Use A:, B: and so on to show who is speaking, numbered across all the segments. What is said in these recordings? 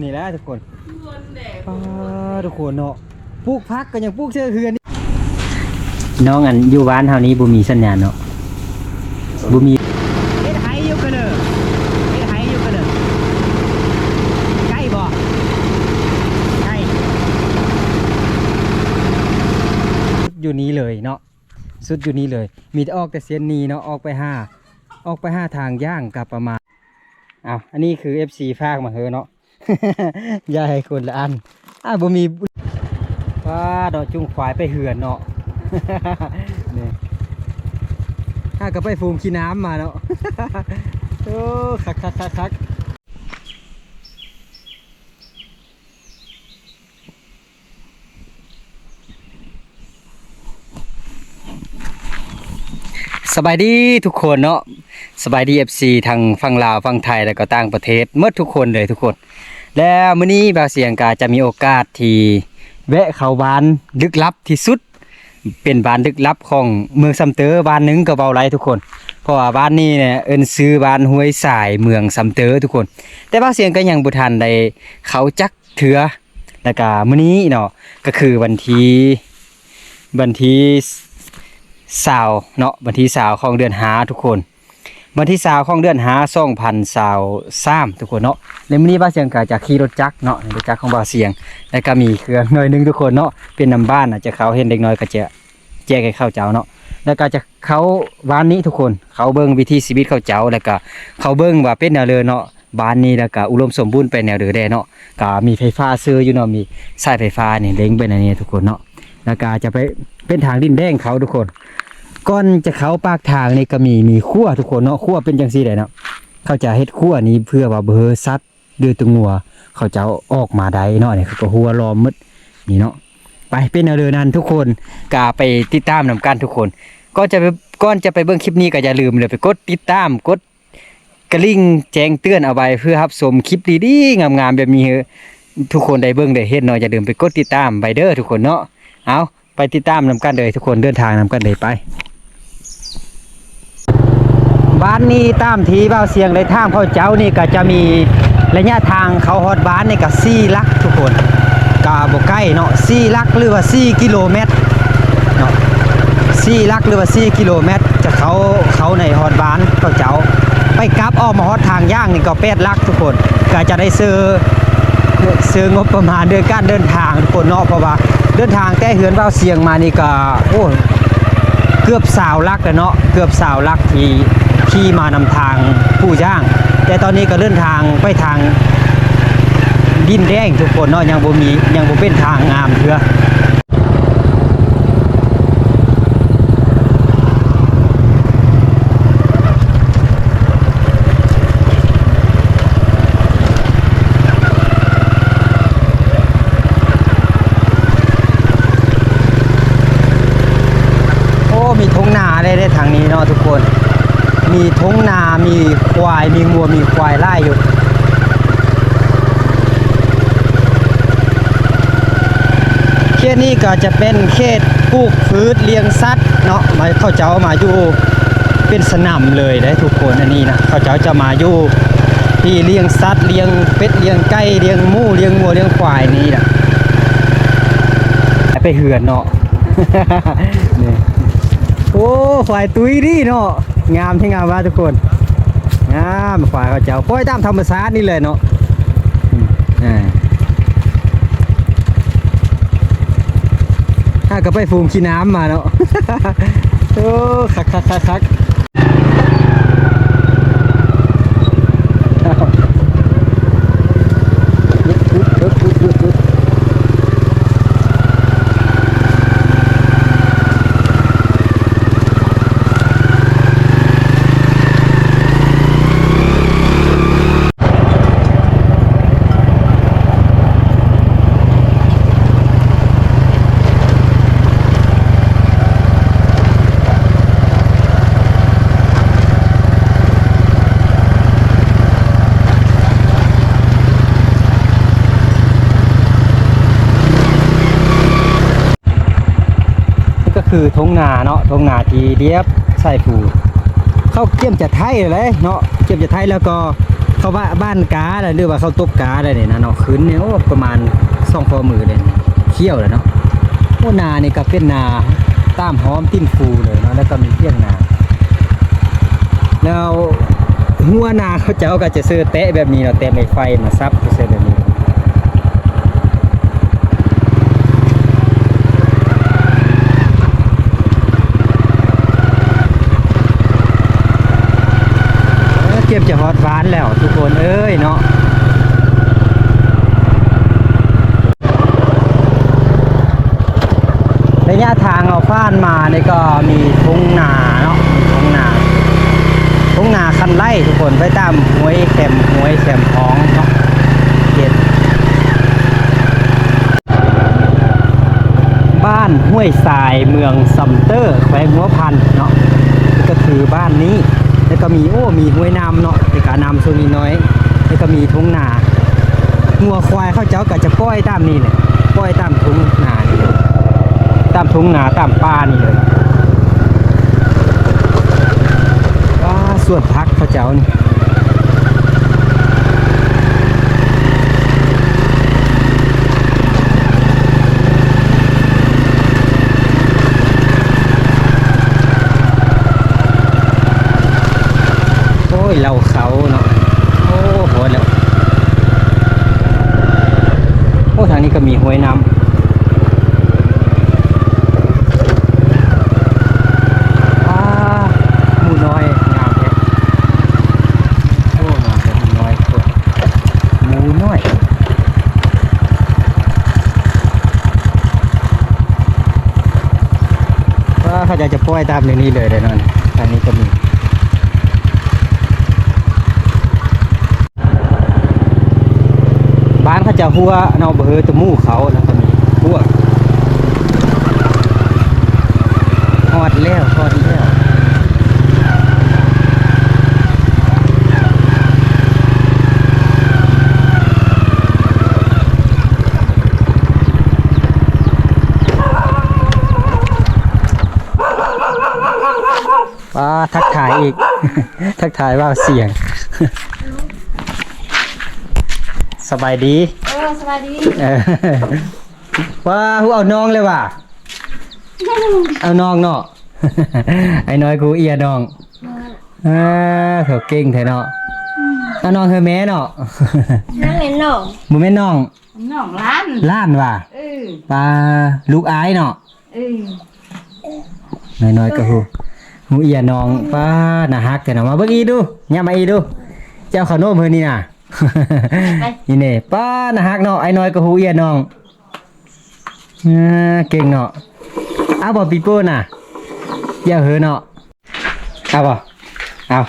A: นี่แหละทุกคนป้าทุกคนเนาะปลูกพักก็ยังปลูกเชื่อเฮือนนี่น้องอันอยู่บ้านเท่านี้บ่มีสัญญาณเนาะบ่มีเฮ็ดไห้อยู่กันเด้อเฮ็ดไห้อยู่กันเด้อใกล้บ่ใกล้อยู่นี้เลยเนาะสุดอยู่นี้เลย มีแต่ออกแต่เส้นนี้เนาะออกไปห้าออกไปห้าทางย่างกับประมาณอ้าวอันนี้คือ FC ฝากมาเฮอเนาะ ยายให้คนละอันอ้าบ่มีว้าดอกจุงควายไปเหือนเนาะนี่ถ้าก็ไปฟูมขี้น้ำมาเนาะโอ้คักคักคักคักสบายดีทุกคนเนาะ สบายดีเอฟซีทางฝั่งลาวฝั่งไทยแล้วก็ต่างประเทศเมื่อทุกคนเลยทุกคน แล้วมื้อนี้บาวเสียงกาจะมีโอกาสที่แวะเข้าบ้านลึกลับที่สุด เป็นบ้านลึกลับของเมืองซำเตอร์บ้านหนึงก็เบาไรทุกคน เพราะว่าบ้านนี้เนี่ยเอิ้นซื้อบ้านห้วยสายเมืองซำเตอร์ทุกคน แต่บาวเสียงก็ยังบ่ทันได้เขาจักเถือแล้วก็มื้อนี้เนาะก็คือวันที่วันที่สาวเนาะวันที่สาวของเดือนหาทุกคน วันที่สาวของเดือนหาส่องพันสาวสามทุกคนเนาะในมื้อนี้บ้าเสียงก็จะขี่รถจักรเนาะรถจักรของบ้าเสียง แล้วก็มีเครื่องหน่อยหนึงทุกคนเนาะเป็นนำบ้านอาจจะเขาเห็นเด็กน้อยก็จะแจกให้เข้าเจ้าเนาะแล้วก็จะเขาบ้านนี้ทุกคนเขาเบิ่งวิธีชีวิตเข้าเจ้าแล้วก็เขาเบิ่งว่าเป็นแนวเลยเนาะบ้านนี้แล้วก็อุดมสมบูรณ์ไปแนวเดือแดเนาะก็มีไฟฟ้าซื้ออยู่เนาะมีสายไฟฟ้านี่เล็งไปในนี้ทุกคนเนาะแล้วก็จะไปเป็นทางดินแดงเขาทุกคน ก่อนจะเขาปากทางนี่ก็มีมีขั้วทุกคนเนาะขั้วเป็นจังซี่เลยเนาะเขาจะเฮ็ดขั้วนี้เพื่อว่าเบอร์ซัดเดือดตัวงัว เขาจะอาออกมาได้เนาะนี่เขาก็หัวล้อมหมดนี่เนาะไปเป็นเอาเดินนั้นทุกคนกาไปติดตามนำกันทุกคนก็จะไปก่อนจะไปเบิ่งคลิปนี้ก็อย่าลืมเลยไปกดติดตามกดกระลิ่งแจ้งเตือนเอาไว้เพื่อรับชมคลิปดีๆงามๆแบบนี้ทุกคนได้เบิ่งได้เห็นเนาะอย่าลืมไปกดติดตามไว้เด้อทุกคนเนาะเอาไปติดตามนำกันเลยทุกคนเดินทางนำกันเลยไป บ้านนี้ตามทีเบาเสียงในทางพ่อเจ้านี่ก็จะมีระยะทางเขาฮอดบ้านนี่ก็4ลักทุกคนกาบ่ใกล้เนาะ4ลักหรือว่า4กิโลเมตรเนาะ4ลักหรือว่า4กิโลเมตร จะเขาเขาในฮอดบ้านพ่อเจ้า ไปกลับออกมาฮอดทางย่างนี่ก็8ลักทุกคนก็จะได้ซื้อซื้องบประมาณเดินการเดินทางทุกคนเนาะเพราะว่าเดินทางแต่เหือนเบาเสียงมานี่ก็โอ้เกือบสาวลักแล้วเนาะเกือบสาวลักที ขี่มานำทางผู้ย่าง แต่ตอนนี้ก็เลื่อนทางไปทางดินแดงทุกคนเนาะยังบ่มียังบ่เป็นทางงามเถือโอ้มีทงนาได้ได้ทางนี้เนาะทุกคน มีทงนา มีควาย มีงัว มีควายไล่อยู่ เขตนี้ ก็จะเป็นเขตปลูกพืชเลี้ยงสัตว์เนาะมาเขาเจ้ามาอยู่เป็นสนามเลยได้ทุกคนอันนี้นะเขาเจ้าจะมาอยู่ที่เลี้ยงสัตว์เลี้ยงเป็ดเลี้ยงไก่เลี้ยงหมูเลี้ยงงัวเลี้ยงควายนี่นะไปเหือนเนาะนี่โอ้ควายตุ้ยดีเนาะงามที่งามว่าทุกคนงามควายเขาเจ้าปล่อยตามธรรมชาตินี่เลยเนาะอ่า้าก็ไปฟูมขี้น้ำมาเนาะ โอ้คักคักคักคักนี่ก็คือ ทงนาเนาะทงนาที่เรียบใส่ผูเข้าเกี่ยมจะไทยเลยเนาะเกี่ยมจะไทยแล้วก็เขาว่าบ้านกาอะไรหรือว่าเขาตกกาอะไรเนี่ยนะเนาะขึ้นเนี่ยโอ้ประมาณสองฟอมือเลยเนี่ยเขี้ยวเลยเนาะโอ้นานี่ก็เป็นนาตามหอมติ้นฟูเลยเนาะแล้วก็มีเพี้ยงนา แล้วหัวนาเขาเจ้าก็จะซื้อเตะแบบนี้เนาะเตะไม้ไฟมาซับไปซื้อแบบนี้เออเก็บจะฮอดฟ้านแล้วทุกคนเอ้ยเนาะระยะทางเอาฟ้านมานี่ก็มีทุ่งนาเนาะทุ่งนาทุ่งนาคันไร่ทุกคนไปตามห้วยแคมห้วยแคมท้องเนาะเจ็ดบ้านห้วยทรายเมืองซัมเตอร์แขวงหัวพันเนาะก็คือบ้านนี้ แล้วก็มีโอ้มีห้วยน้ำเนาะในการน้ำช่วงนี้น้อย แล้วก็มีทุ่งนางัวควายเขาเจ้าก็จะป้อยตามนี่แหละป้อยตามทุ่งนานี่เลยตามทุ่งนาตามป่านี่เลยว่าส่วนพักเขาเจ้านี่โอ้ยเราเขาเนาะโอ้โหแล้วโอ้ทางนี้ก็มีห้วยน้ำ อ่าหมูน้อยงามแท้โอ้งามแท้หมูน้อยโอ้ห มูน้อยว่าเขาจะจะปล่อยตามในนี้เลยเดี๋ยนั้นทางนี้ก็มี บ้านเขา จะหัวเนาเบอร์ตะมู่เขาแล้วก็มีหัวฮอดแล้วฮอดแล้วว้าทักทายอีก ทักทายว่าเสียง สบายดี
B: สวัสดี
A: เออว้าหูเอาน้องเลยว่ะเอาน้องเนาะ ไอ้น้อยกูเอียน้องอ่าเขาเก่งแท้เนาะเอาน้องเธอแม่เนาะ
B: นั่งเล่นหนอง
A: บ่แม่นน้อง
B: หนองร้าน
A: ล้านว่ะ
B: เออ
A: ปลาลูกอายเนาะ
B: เออ
A: น้อยๆก็หูหูเอียน้องป้าน่าฮักแต่เนาะมาเบิ่งอีดูย่ามาอีดู เจ้าขนมเพิ่นนี่น่ะ นี่เน่ป้าน่าฮักเนาะไอ้น้อยก็หูเอียน้องอ่าเก่งเนาะเอาบ่ปีโป้น่ะอย่าเหอะเนาะเอาบ่เอา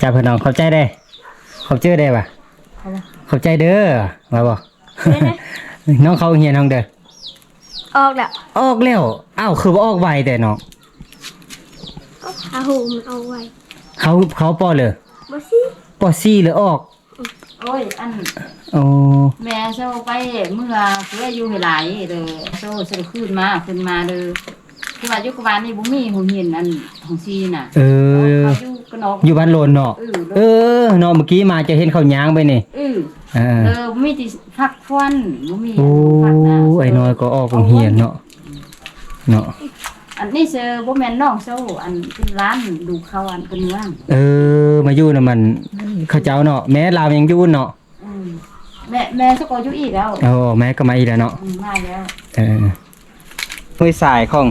A: จับเพิ่นน้องเข้าใจได้เข้าใจได้ป่ะเข้าใจเด้อว่าบ่น้องเขาเฮียนน้องเด้อ
B: ออกแล้ว
A: ออกแล้วอ้าวคือว่าออกไวแต่น้อง
B: ก็พาหูมันเอาไว้
A: เขาเขาปอเลย
B: บ่สิ
A: ปอซี่เลยออก
C: โอ้ยอัน
A: โอ้
C: แม่โซไปเมื่อเพื่ออยู่ให้หลายเด้อโซสรุปขึ้นมาขึ้นมาเด้อคือว่าอยู่กับบ้านนี่บ่มีหูเห็นอันของซีน่ะ
A: เออ
C: เขาอยู่กนอก
A: อยู่บ้านโลนเนาะ
C: เออ
A: เออเนาะเมื่อกี้มาจะเห็นเขาย้างไปนี่
C: เออ
A: เออ
C: เออบ่มีที่พักควันบ่มี
A: โอ้
C: พักนะ
A: ไอ้น้อยก็ออกโรงเรียนเนาะเนาะ
C: อันนี้เซอบ่แม่นน้องโซอันเป็นร้านดูเขาอันเป็นว่าง
A: เออ มาอยู่น่ะมัน เขาเจ้าเนาะแม้ลาวยังอยู่เนาะ
C: อืมแม่แม่สกออยู่อีกแล้ว
A: โอ้แม่ก็มาอีกแล้วเนาะ
C: อืมมาแล้ว
A: เออห้วยสายของ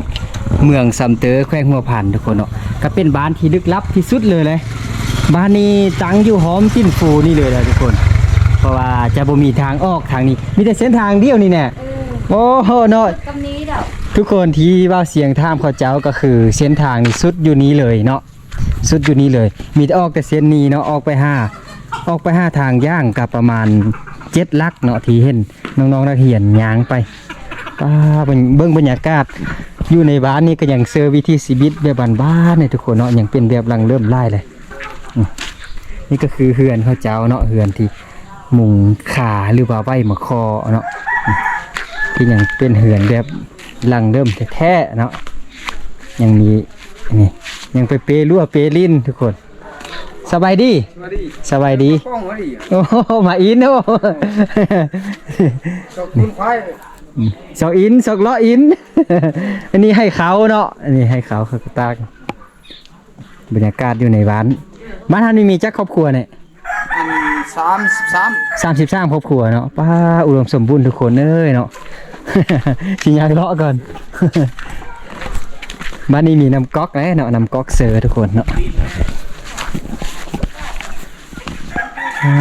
A: เมืองสำเตอแขวงหัวผ่านทุกคนเนาะก็เป็นบ้านที่ลึกลับที่สุดเลยเลยบ้านนี้ตั้งอยู่หอมจิ้นฟูนี่เลยนะทุกคน เพราะว่าจะบ่มีทางออกทางนี้ มีแต่เส้นทางเดียวนี่แน่
C: เออ
A: โอ้โหเนาะ
C: กำนี้ดอก
A: ทุกคนที่ว่าเสียงท่ามเขาเจ้าก็คือเส้นทางนี่สุดอยู่นี้เลยเนาะสุดอยู่นี้เลย มีออกแต่เส้นนี้เนาะออกไปห้าออกไปห้าทางย่างกับประมาณเจ็ดลักเนาะที่เห็นน้องๆนักเรียนย่างไปป้าเบิ่งเบิ่งบรรยากาศอยู่ในบ้านนี่ก็ยังเซอร์วิธีชีวิตแบบบ้านๆเนี่ยทุกคนเนาะยังเป็นแบบหลังเริ่มไล่เลยนี่ก็คือเฮือนเขาเจ้าเนาะเฮือนที่มุงขาหรือว่าใบมะคอเนาะที่ยังเป็นเหือนแบบ หลังเริ่มแท้ๆเนาะยังมีนี่ยังไปเปรั่วเปลิ้นทุกคน สบายดี
D: สวัสดี
A: สบายดี
D: ป้องสวัสดี
A: โอ้โหมาอินโอ้
D: ขอบคุณควาย
A: สองอินสองล้ออิน อันนี้ให้เขาเนาะอันนี้ให้เขาเขาก็ตากบรรยากาศอยู่ในบ้านบ้านท่านนี่มีจักครอบครัวเนี่ย
D: อันสามสิบสาม
A: สามสิบสามครอบครัวเนาะป้าอุดมสมบูรณ์ทุกคนเอ้ยเนาะ ชิยากเลาะก่อนบ้านนี้มีน้ำก๊อกนะเนาะน้ำก๊อกเสือทุกคนเนาะอ่า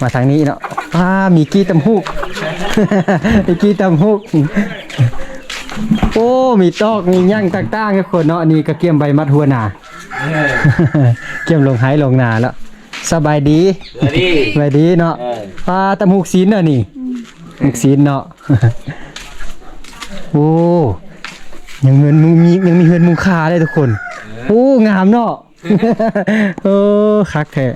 A: มาทางนี้เนาะป้ามีกี้ตำฮูก มีกี้ตำฮูก โอ้ มีตอก มีย่างต่างๆทุกคนเนาะอันนี่ก็เกี่ยมใบมัดหัวหนาเกี่ยมลงไห้ลงนาแล้ว สบายดี
D: สวัสดี
A: สบายดีเนาะปลาตำหูกซีนเนาะนี่ หูกซีนเนาะ โอ้ ยังเงินมุงมียังมีเงินมุงคาเลยทุกคน โอ้ งามเนาะ เออคักแท้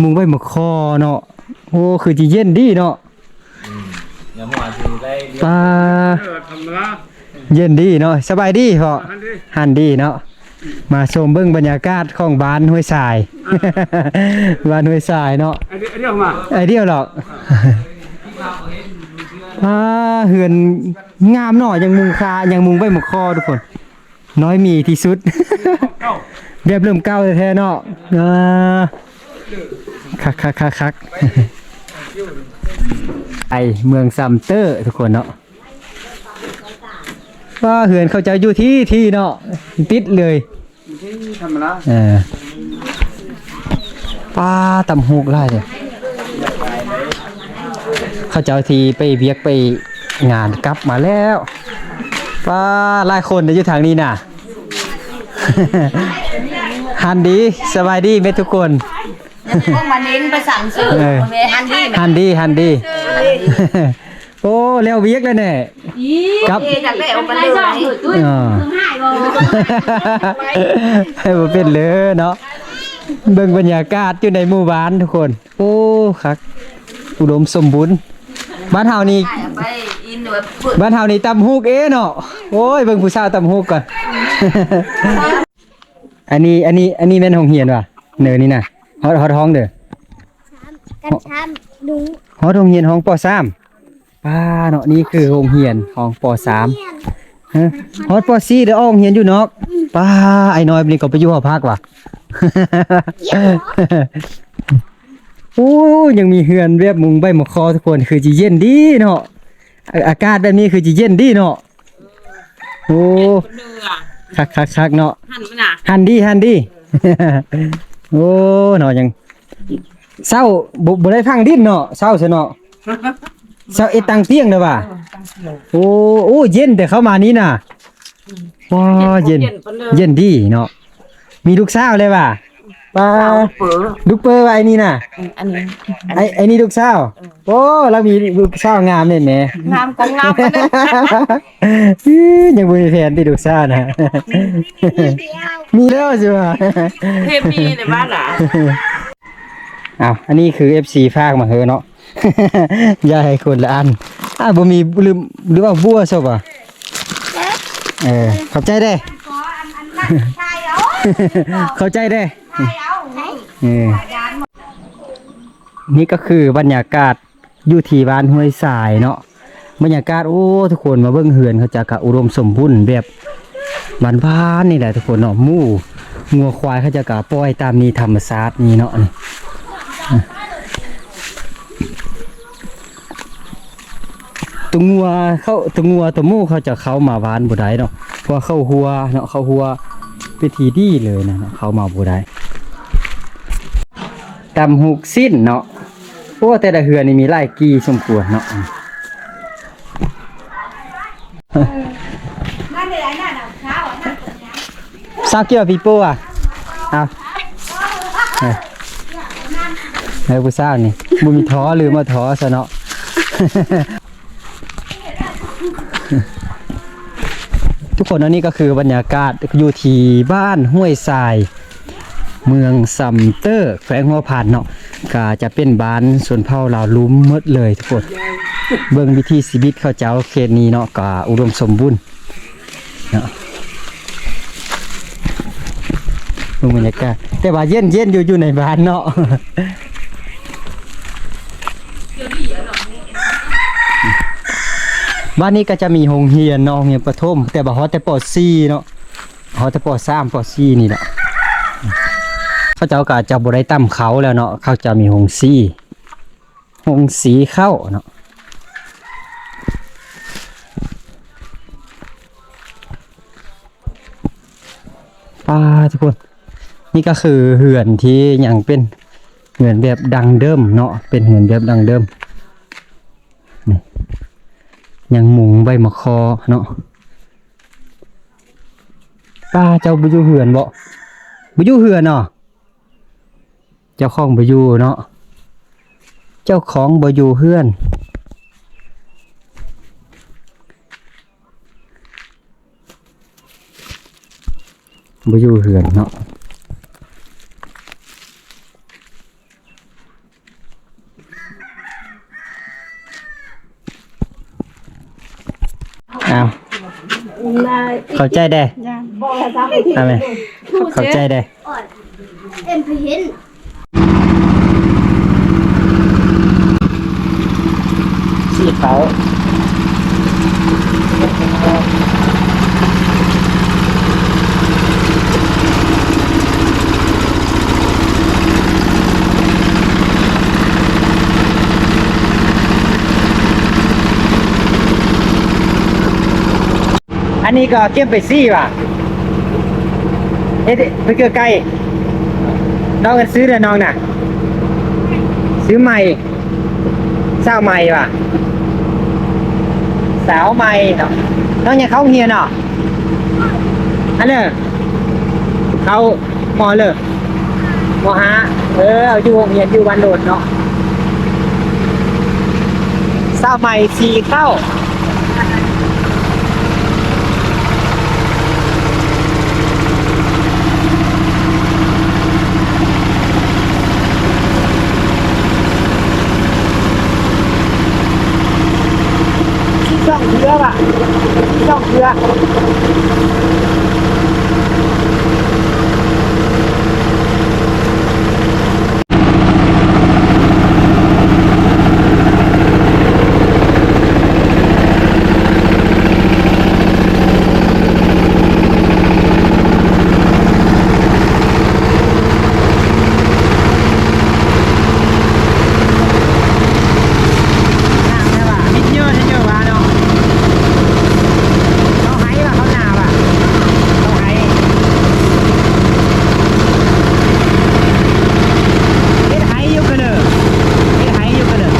A: มุงไว้หมกคอเนาะ โอ้ คือจีเย็นดีเนาะ
D: อย่ามัวสิได้
A: ปลา
D: เออทำนะ
A: เย็นดีเนาะ สบายดีพอ
D: อันนี้
A: หันดีเนาะ มาชมเบิ้งบรรยากาศของบ้านห้วยทราย บ้านห้วยทรายเนาะ
D: อันนี้อันนี้ออกมา
A: ไอเดียวหรอก อ่าเหือนงามหน่อยยังมุงคายังมุงใบหมกคอทุกคน น้อยมีที่สุดแบบเริ่มเก้าแท้ๆเนาะอ่าคักคักคักคักไอเมืองซัมเตอร์ทุกคนเนาะว่าเหือนเขาจะอยู่ที่ที่เนาะติดเลย
D: ที่ทำนะ
A: เออป้าตำหูกไล่เลย เขาเจ้าทีไปเบียกไปงานกลับมาแล้วป้าหลายคนอยู่ทางนี้น่ะฮันดีสบายดีเม็ดทุกคน
C: พวกมันเน้นไปสั่งซื้อ
A: เออ
C: เวอันนี้
A: ฮันดีฮันดีโอ้แล้วเวียกแล้วเนี่ยครับ
C: จากได้เอาไปเลย
A: อ่าให้บ่เป็นเลยเนาะเบิ่งบรรยากาศอยู่ในหมู่บ้านทุกคน โอ้คักอุดมสมบูรณ์ บ้านเฮานี่
C: ไปอินหน่วยฝึก
A: บ้านเฮานี่ตำฮูกเอ้เนาะโอ้ยเบิ่งผู้สาวตำฮูกก่อน อันนี้อันนี้อันนี้แม่นห้องเฮียนว่ะเนอนี่น่ะฮอดฮอดห้องเด้อ
B: กันช้ำดู
A: ฮอดห้องเฮียนห้องป .3 ป้าเนาะนี่คือโรงเรียนห้องป .3 ฮะฮอดป .4 เด้ออ้องเฮียนอยู่นอกป้าไอ้น้อยนี่ก็ไปอยู่หอพักว่ะ โอ้ยังมีเฮือนเรียบมุงใบมะคอทุกคนคือจีเย็นดีเนาะอาอากาศแบบนี้คือจีเย็นดีเนาะโอ้คักคักคักเนาะ
C: หันมาน่ะ
A: ฮันดีฮันดีโอ้เนาะยังเศร้าบ่บ่ได้พังดินเนาะเศร้าซะเนาะเศร้าเอ็ดตังเตียงเด้อว่ะโอ้โอ้เย็นแต่เข้ามานี้น่ะว้าเย็น เย็นดีเนาะมีลูกสาวเลยว่ะ ป้า
C: เปิด
A: ลูกเปอร์ว่าไอ้นี่น่ะ
C: อันนี้
A: ไอ้ไอ้นี่ลูกสาวโอ้เรามีลูกสาวงามเนี่ยแหม
C: งามของงามกันเลย
A: อื้อยังบ่มีแฟนที่ลูกสาวนะ มีแล้วใช่ป่ะ
C: เทพีในบ้านหล่ะ
A: อ้าวอันนี้คือ FC ฝากมาเฮอเนาะอย่าให้คนละอันอ่าบ่มีลืมหรือว่าบัวซะบ่ะเออเข้าใจได้เข้าใจได้ เออนี่ก็คือบรรยากาศอยู่ที่บ้านห้วยสายเนาะบรรยากาศโอ้ทุกคนมาเบิ่งเฮือนเขาจะกะอุดมสมบูรณ์แบบบ้านๆนี่แหละทุกคนเนาะมู่งัวควายเขาจะกะปล่อยตามนี้ธรรมชาตินี่เนาะนี่ตัวงัวเข้าตัวงัวตัวมู่เขาจะเข้ามาบ้านบ่ได้เนาะเพราะเข้าหัวเนาะเข้าหัวไปทีดีเลยนะ เข้ามาบ่ได้ ตำหุกสิ้นเนาะพว่าแต่ละเฮือนี่มีหลายกี่สมควรเนาะซาเกี่ยวปีโป้อะเอาเฮ้ยเฮ้ยผู้สาวนี่บุมีท้อหรือมาท้อซะเนาะทุกคนอันนี้ก็คือบรรยากาศอยู่ที่บ้านห้วยทราย เมืองซัมเตอร์แขวงหัวผ่านเนาะก็จะเป็นบ้านส่วนเผ่าลาวลุ้มมดเลยทุกคนเบิ่งวิธีชีวิตเขาเจ้าเขตนี้เนาะก็อุดมสมบูรณ์เนาะดูบรรยากาศแต่ว่าเย็นเย็นอยู่อยู่ในบ้านเนาะบ้านนี้ก็จะมีโรงเรียนเนาะโรงเรียนประถมแต่บ่ฮอดแต่ป .4 เนาะฮอดแต่ป .3 ป .4 นี่แหละ เขาเจ้าก็จะบ่ได้ตั้มเขาแล้วเนาะเขาจะมีโรงสีโรงสีเข้าเนาะป้าทุกคน นี่ก็คือเหือนที่ยังเป็นเหือนแบบดังเดิมเนาะเป็นเหือนแบบดังเดิมยังมุงใบมะคอเนาะป้าเจ้าบ่อยู่เหือนบ่บ่อยู่เหือนเนาะ เจ้าของบ่อยู่เนาะเจ้าของบ่อยู่เฮือน บ่อยู่เหือนเนาะอ้าวเข้าใจได้ทำไมเข้าใจได้
B: เอ็ มพีเห็น
A: สีเขาอันนี้ก็เก็บไปซี่ว่ะเอ๊ะไปเกือไก่น้องกันซื้อเด้อน้องน่ะ ซื้อใหม่เศร้าใหม่ว่ะ สาวใหม่ต้องยังเข้าเฮียนเนาะอันเนอเขามอเลยมอฮะเออเอาอยู่โรงเรียนอยู่วันโดดเนาะสาวใหม่สีเข้าช่องเชือว่ะช่องเชือน้ำใช่ป่ะนิดเยอะนิดเยอะว่ะเนาะ เขาไห้ป่ะเขาหนาป่ะเขาไห้เฮ็ดไห้อยู่กันเลยเฮ็ดไห้อยู่กันเลย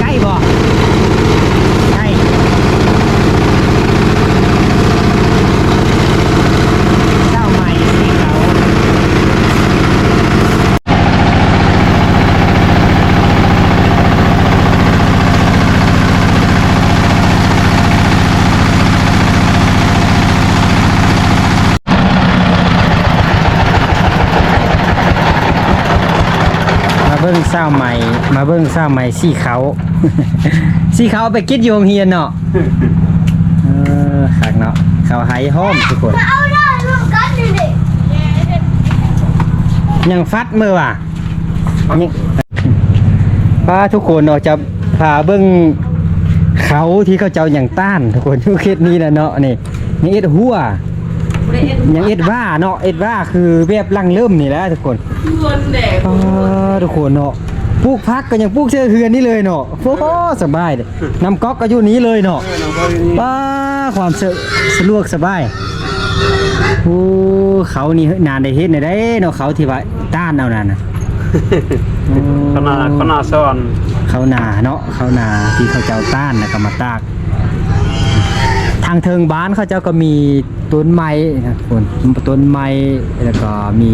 A: ใกล้บ่ใกล้เจ้าใหม่สีเขามาเบิ่งเศร้าใหม่ มาเบิ่งเศร้าใหม่สีเขา สีเขาเอาไปกิดอยู่โรงเรียนเนาะเออคักเนาะเขาไห้ห้อมทุกคน
B: เอาได้รวมกันนี่ดิ
A: ยังฟัดมือว่ะยังป้าทุกคนเนาะจะพาเบิ้งเขาที่เขาเจ้าอย่างต้านทุกคนทุกเคสนี้นะเนาะนี่นี่เอ็ดหัวยังเอ็ดว่าเนาะเอ็ดว่าคือแบบลังเริ่มนี่แหละทุกคนป้าทุกคนเนาะ ปลูกพักก็ยังปลูกเชื่อเฮือนนี่เลยเนาะโอ้โหสบายเลยน้ำก๊อกก็อยู่นี้เลยเนาะ
D: เออน้องพ่อนี่
A: ป้าความสะสะดวกสบายโอ้เขานี่เฮ้ยนานได้เฮ็ดในได้เนาะเขาที่ว่าต้านเอานั่นน่ะ
D: ขนาดขนาดซ้อน
A: เขานาเนาะเขานาที่เขาเจ้าต้านแล้วก็มาตาก ทางเทิงบ้านเขาเจ้าก็มีต้นไม้นะคนต้นไม้แล้วก็มี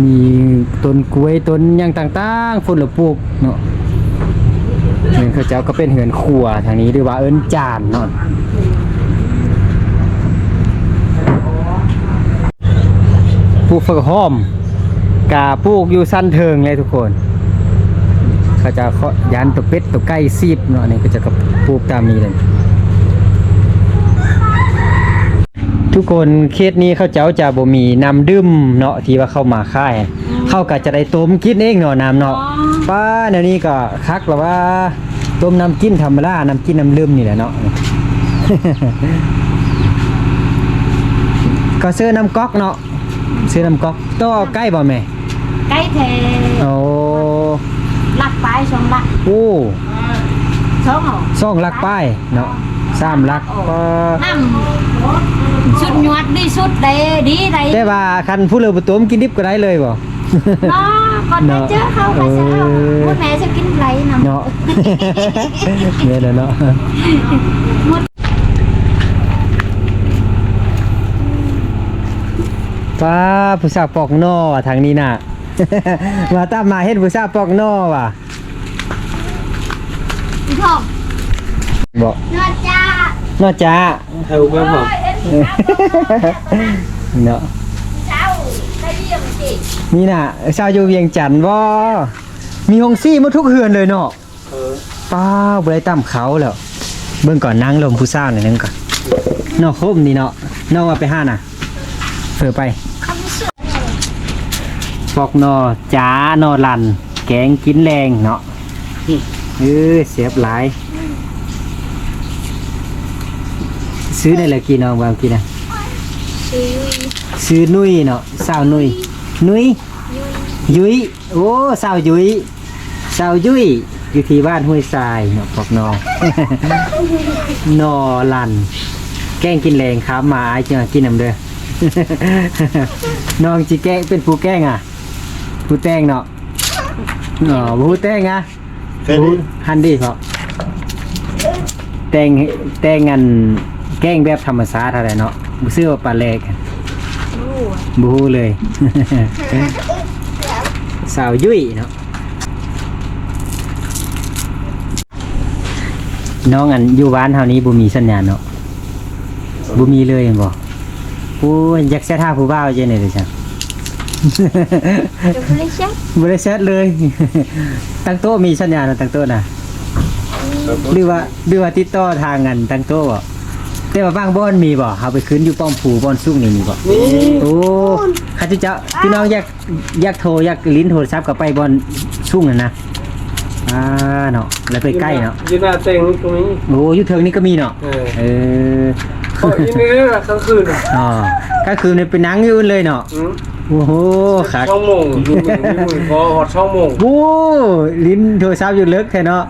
A: มีต้นกล้วยต้นหยังต่างๆฝุ่นละปลูกเนาะเฮือนเขาเจ้าก็เป็นเหือนครัวทางนี้หรือว่าเอิ้นจานเนาะปลูกฝักหอมกาปลูกอยู่สั้นเทิงเลยทุกคนเขาจะเคาะยันตัวเป็ดตัวไก่ซีบเนาะนี่ก็จะกับปลูกตามนี้เลย ทุกคนเคสนี้เขาเจ้าจะบ่มีน้ำดื่มเนาะที่ว่าเข้ามาค่ายเขาก็จะได้ต้มกินเองเนาะน้ำเนาะป้าเดี๋ยวนี้ก็คักแล้วว่าต้มน้ำกินธรรมดาน้ำกินน้ำดื่มนี่แหละเนาะก็ซื้อน้ำก๊อกเนาะซื้อน้ำก๊อกต่อใกล้บ่แม่
C: ใกล้แท้
A: โอ้
C: ลักไปสองลัก
A: โอ้
C: สองเหรอ
A: ซ่องลักป้ายเนาะ สามลักก็
C: น้ำชุดหยวดดีสุดเด้ดีได้
A: แต่ว่าคันผู้เลือบ่ต้มกินดิบก็ได้เลยบ่
C: เนาะก่อนไปเจอเขาไปเจอเขา
A: เออ
C: พูดแม่จะกินไรนำ
A: เนาะเนี่ยแหละเนาะป้าผู้สาวปอกนอว่ะทางนี้น่ะมาตามมาเห็นผู้สาวปอกนอว่ะ
B: พี่ทอง
A: บอก
B: นอนจ้าน
A: อจ้า
D: เฮาแบบผม
A: เนาะ
B: เจ้าได้เยี่ยมจิ
A: นี่น่ะชาวอยู่เวียงจันทน์บ่มีฮงซี่หมาทุกเฮือนเลยเนาะ
D: เออ
A: ป้าบ่ได้ตามเขาแล้วเบิ่งก่อนนางลมผู้สร้างหน่อยนึงก่อนนอกคมนี่เนาะนอกว่าไปห้าน่ะเฟือไปปอกนอจ้านอลัน แกงกินแรงเนาะเออเสียบหลาย ซื้อได้เลยกี่น้องบางกี่นะ
B: ซื้อ
A: ซื้อนุ้ยเนาะสาวนุ้ยนุ้ยยุ้ยโอ้สาวยุ้ยสาวยุ้ยอยู่ที่บ้านห้วยทรายเนาะปอกนอนอลัน แกงกินแรงครับมาไอ้จังกินน้ำเด้อน้องจีแกงเป็นผู้แกล้งอะผู้แต่งเนาะอ๋อผู้แต่งอะผู้ฮันดี้เพาะแต่งแต่งอัน แกล้งแบบธรรมชาติอะไรเนาะบ่ซื้อว่าปลาแลกบูฮู้เลย สาวยุ้ยเนาะน้องอันอยู่บ้านเฮานี้บ่มีสัญญาณเนาะบ่มีเลยเห็นบ่โอ้ยอยากแซ่ท่าผู้บ่าวเจนี่เด้อจ้ะ
B: เดี๋ยวคุณเลเช็ค
A: บริษัทเลย ตั้งโต๊ะมีสัญญาณตั้งโต๊ะนะหรือว่าหรือว่าติดต่อทางกันตั้งโต๊ะบ่ แต่ว่าบางบ่อนมีบ่เอาไปขึ้นอยู่ป้อมผูบ่อนซุ่งนี่มีบ่
D: นี่
A: โอ้ข้าเจ้าพี่น้องอยากอยากโทรอยากลิ้นโทรศัพท์กับไปบ่อนซุ่งนั่นนะอ่าเนาะแล้วไปใกล้เนาะ
D: ยืนหน้าเต็งตรงนี้
A: โอ้อยู่เทิงนี่ก็มีเนาะ
D: เออ
A: เออ
D: โอ้ยนี่นี่กลางคืนอะ
A: อ๋อก็คือเนี่ยไปนั่งอยู่เลยเนาะ
D: อืม
A: โอ้โหคัก
D: ช่องโมงดูมือดูมือพอหอดช่องโมง
A: โอ้ลิ้นโทรศัพท์อยู่เลิกแท้เนาะ